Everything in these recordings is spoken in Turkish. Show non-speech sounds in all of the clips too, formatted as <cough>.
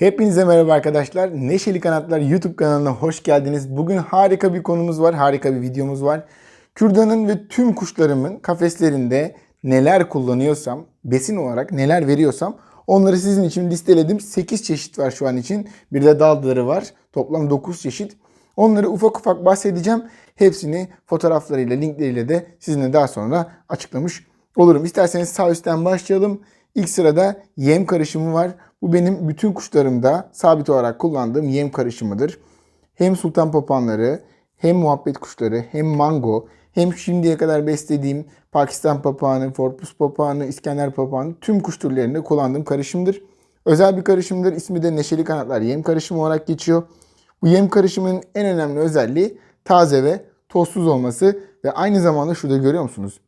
Hepinize merhaba arkadaşlar. Neşeli Kanatlar YouTube kanalına hoş geldiniz. Bugün harika bir konumuz var, harika bir videomuz var. Kürdanın ve tüm kuşlarımın kafeslerinde neler kullanıyorsam, besin olarak neler veriyorsam onları sizin için listeledim. 8 çeşit var şu an için. Bir de dalları var. Toplam 9 çeşit. Onları ufak ufak bahsedeceğim. Hepsini fotoğraflarıyla, linkleriyle de sizinle daha sonra açıklamış olurum. İsterseniz sağ üstten başlayalım. İlk sırada yem karışımı var. Bu benim bütün kuşlarımda sabit olarak kullandığım yem karışımıdır. Hem sultan papağanları, hem muhabbet kuşları, hem mango, hem şimdiye kadar beslediğim Pakistan papağanı, Forpus papağanı, İskender papağanı tüm kuş türlerinde kullandığım karışımdır. Özel bir karışımdır. İsmi de Neşeli Kanatlar Yem Karışımı olarak geçiyor. Bu yem karışımının en önemli özelliği taze ve tozsuz olması ve aynı zamanda şurada görüyor musunuz?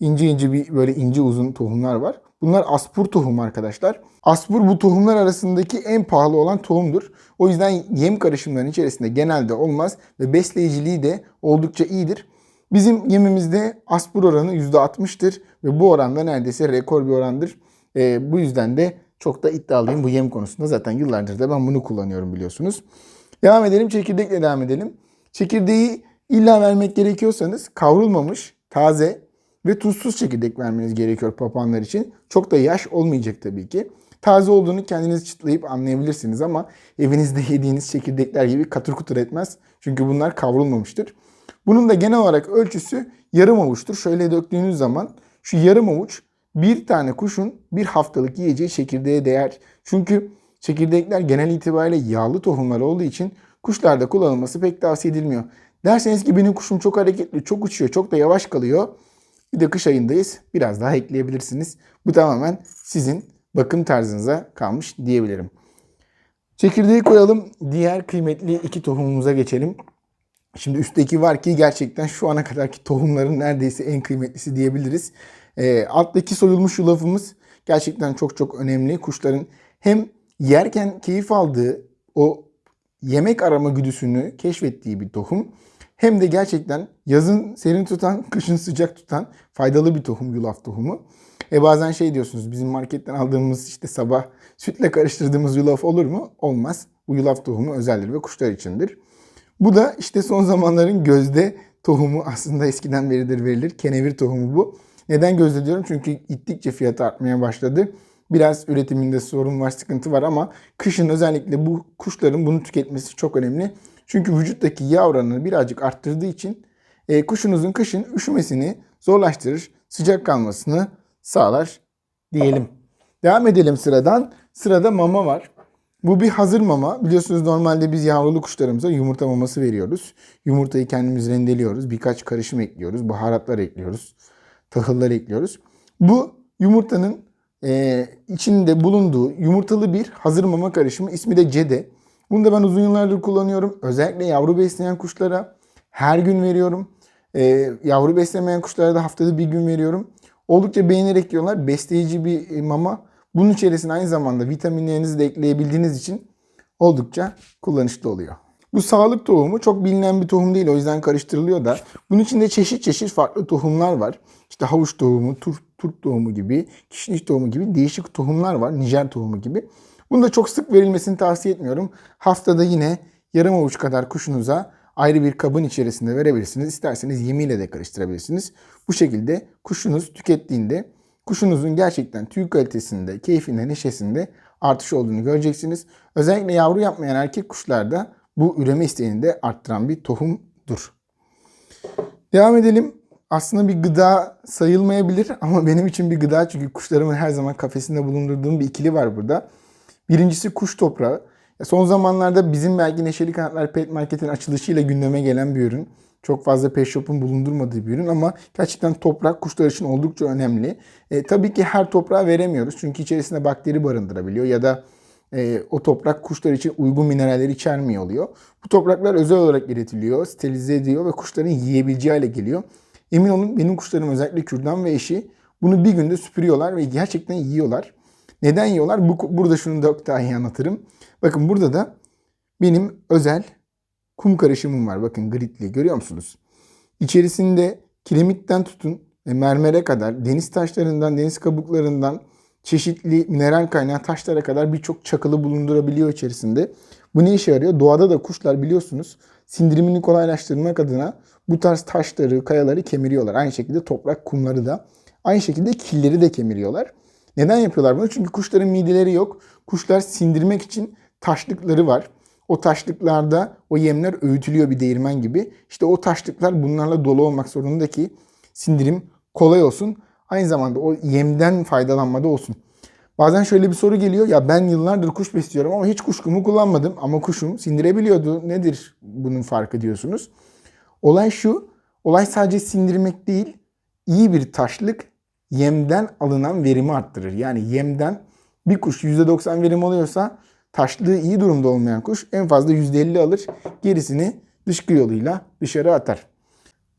İnce ince bir böyle ince uzun tohumlar var. Bunlar aspur tohum arkadaşlar. Aspur bu tohumlar arasındaki en pahalı olan tohumdur. O yüzden yem karışımlarının içerisinde genelde olmaz ve besleyiciliği de oldukça iyidir. Bizim yemimizde aspur oranı %60'tır ve bu oranda neredeyse rekor bir orandır. Ee, bu yüzden de çok da iddialıyım bu yem konusunda. Zaten yıllardır da ben bunu kullanıyorum biliyorsunuz. Devam edelim çekirdekle devam edelim. Çekirdeği illa vermek gerekiyorsanız kavrulmamış, taze ve tuzsuz çekirdek vermeniz gerekiyor papağanlar için. Çok da yaş olmayacak tabii ki. Taze olduğunu kendiniz çıtlayıp anlayabilirsiniz ama evinizde yediğiniz çekirdekler gibi katır kutur etmez. Çünkü bunlar kavrulmamıştır. Bunun da genel olarak ölçüsü yarım avuçtur. Şöyle döktüğünüz zaman şu yarım avuç bir tane kuşun bir haftalık yiyeceği çekirdeğe değer. Çünkü çekirdekler genel itibariyle yağlı tohumlar olduğu için kuşlarda kullanılması pek tavsiye edilmiyor. Derseniz ki benim kuşum çok hareketli, çok uçuyor, çok da yavaş kalıyor. Bir de kış ayındayız. Biraz daha ekleyebilirsiniz. Bu tamamen sizin bakım tarzınıza kalmış diyebilirim. Çekirdeği koyalım. Diğer kıymetli iki tohumumuza geçelim. Şimdi üstteki var ki gerçekten şu ana kadarki tohumların neredeyse en kıymetlisi diyebiliriz. E, alttaki soyulmuş yulafımız gerçekten çok çok önemli. Kuşların hem yerken keyif aldığı o yemek arama güdüsünü keşfettiği bir tohum. Hem de gerçekten yazın serin tutan, <laughs> kışın sıcak tutan faydalı bir tohum yulaf tohumu. E bazen şey diyorsunuz bizim marketten aldığımız işte sabah sütle karıştırdığımız yulaf olur mu? Olmaz. Bu yulaf tohumu özeldir ve kuşlar içindir. Bu da işte son zamanların gözde tohumu aslında eskiden beridir verilir. Kenevir tohumu bu. Neden gözde diyorum? Çünkü gittikçe fiyatı artmaya başladı. Biraz üretiminde sorun var, sıkıntı var ama kışın özellikle bu kuşların bunu tüketmesi çok önemli. Çünkü vücuttaki yağ oranını birazcık arttırdığı için e, kuşunuzun kışın üşümesini zorlaştırır, sıcak kalmasını sağlar diyelim. Devam edelim sıradan. Sırada mama var. Bu bir hazır mama. Biliyorsunuz normalde biz yavrulu kuşlarımıza yumurta maması veriyoruz. Yumurtayı kendimiz rendeliyoruz. Birkaç karışım ekliyoruz. Baharatlar ekliyoruz. Tahıllar ekliyoruz. Bu yumurtanın e, içinde bulunduğu yumurtalı bir hazır mama karışımı. İsmi de Cede. Bunu da ben uzun yıllardır kullanıyorum. Özellikle yavru besleyen kuşlara her gün veriyorum. E, yavru beslemeyen kuşlara da haftada bir gün veriyorum. Oldukça beğenerek yiyorlar. Besleyici bir e, mama. Bunun içerisine aynı zamanda vitaminlerinizi de ekleyebildiğiniz için oldukça kullanışlı oluyor. Bu sağlık tohumu çok bilinen bir tohum değil o yüzden karıştırılıyor da. Bunun içinde çeşit çeşit farklı tohumlar var. İşte havuç tohumu, tur, turp tohumu gibi, kişniş tohumu gibi değişik tohumlar var. Nijer tohumu gibi. Bunu da çok sık verilmesini tavsiye etmiyorum. Haftada yine yarım avuç kadar kuşunuza ayrı bir kabın içerisinde verebilirsiniz. İsterseniz yemiyle de karıştırabilirsiniz. Bu şekilde kuşunuz tükettiğinde kuşunuzun gerçekten tüy kalitesinde, keyfinde, neşesinde artış olduğunu göreceksiniz. Özellikle yavru yapmayan erkek kuşlarda bu üreme isteğini de arttıran bir tohumdur. Devam edelim. Aslında bir gıda sayılmayabilir ama benim için bir gıda çünkü kuşlarımın her zaman kafesinde bulundurduğum bir ikili var burada. Birincisi kuş toprağı. Son zamanlarda bizim belki Neşeli Kanatlar Pet Market'in açılışıyla gündeme gelen bir ürün. Çok fazla pet shop'un bulundurmadığı bir ürün ama gerçekten toprak kuşlar için oldukça önemli. E, tabii ki her toprağı veremiyoruz çünkü içerisinde bakteri barındırabiliyor ya da e, o toprak kuşlar için uygun mineralleri içermiyor oluyor. Bu topraklar özel olarak üretiliyor, sterilize ediyor ve kuşların yiyebileceği hale geliyor. Emin olun benim kuşlarım özellikle kürdan ve eşi bunu bir günde süpürüyorlar ve gerçekten yiyorlar. Neden yiyorlar? Bu, burada şunu da daha iyi anlatırım. Bakın burada da benim özel kum karışımım var. Bakın gritli görüyor musunuz? İçerisinde kiremitten tutun mermere kadar deniz taşlarından, deniz kabuklarından çeşitli mineral kaynağı taşlara kadar birçok çakılı bulundurabiliyor içerisinde. Bu ne işe yarıyor? Doğada da kuşlar biliyorsunuz sindirimini kolaylaştırmak adına bu tarz taşları, kayaları kemiriyorlar. Aynı şekilde toprak, kumları da. Aynı şekilde killeri de kemiriyorlar. Neden yapıyorlar bunu? Çünkü kuşların mideleri yok. Kuşlar sindirmek için taşlıkları var. O taşlıklarda o yemler öğütülüyor bir değirmen gibi. İşte o taşlıklar bunlarla dolu olmak zorunda ki sindirim kolay olsun. Aynı zamanda o yemden faydalanmada olsun. Bazen şöyle bir soru geliyor. Ya ben yıllardır kuş besliyorum ama hiç kuşkumu kullanmadım. Ama kuşum sindirebiliyordu. Nedir bunun farkı diyorsunuz. Olay şu. Olay sadece sindirmek değil. iyi bir taşlık yemden alınan verimi arttırır. Yani yemden bir kuş %90 verim alıyorsa taşlığı iyi durumda olmayan kuş en fazla %50 alır. Gerisini dışkı yoluyla dışarı atar.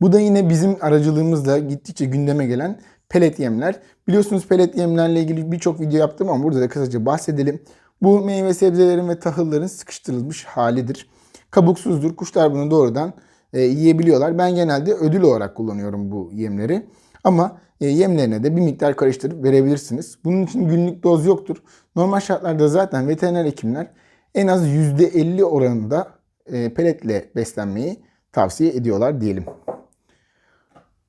Bu da yine bizim aracılığımızla gittikçe gündeme gelen pelet yemler. Biliyorsunuz pelet yemlerle ilgili birçok video yaptım ama burada da kısaca bahsedelim. Bu meyve sebzelerin ve tahılların sıkıştırılmış halidir. Kabuksuzdur. Kuşlar bunu doğrudan e, yiyebiliyorlar. Ben genelde ödül olarak kullanıyorum bu yemleri. Ama yemlerine de bir miktar karıştırıp verebilirsiniz. Bunun için günlük doz yoktur. Normal şartlarda zaten veteriner hekimler en az %50 oranında e, peletle beslenmeyi tavsiye ediyorlar diyelim.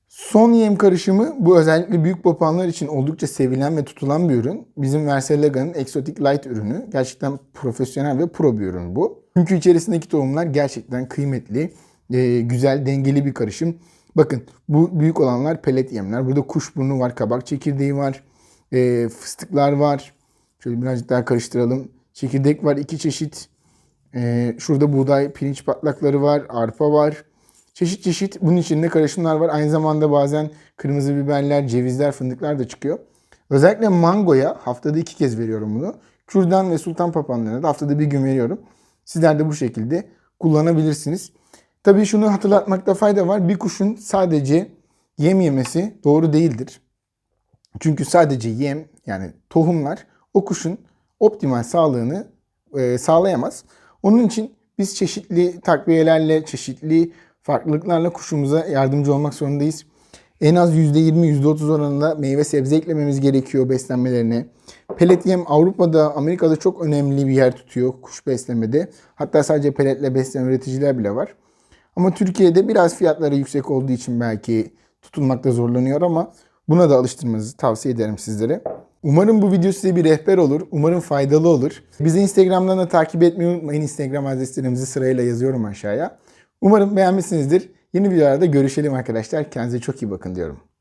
Son yem karışımı bu özellikle büyük papağanlar için oldukça sevilen ve tutulan bir ürün. Bizim Versalega'nın Exotic Light ürünü. Gerçekten profesyonel ve pro bir ürün bu. Çünkü içerisindeki tohumlar gerçekten kıymetli, e, güzel, dengeli bir karışım. Bakın bu büyük olanlar pelet yemler. Burada kuşburnu var, kabak çekirdeği var, e, fıstıklar var. Şöyle birazcık daha karıştıralım. Çekirdek var iki çeşit. E, şurada buğday, pirinç patlakları var, arpa var. Çeşit çeşit bunun içinde karışımlar var. Aynı zamanda bazen kırmızı biberler, cevizler, fındıklar da çıkıyor. Özellikle mangoya haftada iki kez veriyorum bunu. Kürdan ve sultan papağanlarına da haftada bir gün veriyorum. Sizler de bu şekilde kullanabilirsiniz. Tabii şunu hatırlatmakta fayda var. Bir kuşun sadece yem yemesi doğru değildir. Çünkü sadece yem yani tohumlar o kuşun optimal sağlığını e, sağlayamaz. Onun için biz çeşitli takviyelerle, çeşitli farklılıklarla kuşumuza yardımcı olmak zorundayız. En az %20, %30 oranında meyve sebze eklememiz gerekiyor beslenmelerine. Pelet yem Avrupa'da, Amerika'da çok önemli bir yer tutuyor kuş beslemede. Hatta sadece peletle beslenen üreticiler bile var. Ama Türkiye'de biraz fiyatları yüksek olduğu için belki tutulmakta zorlanıyor ama buna da alıştırmanızı tavsiye ederim sizlere. Umarım bu video size bir rehber olur. Umarım faydalı olur. Bizi Instagram'dan da takip etmeyi unutmayın. Instagram adreslerimizi sırayla yazıyorum aşağıya. Umarım beğenmişsinizdir. Yeni videolarda görüşelim arkadaşlar. Kendinize çok iyi bakın diyorum.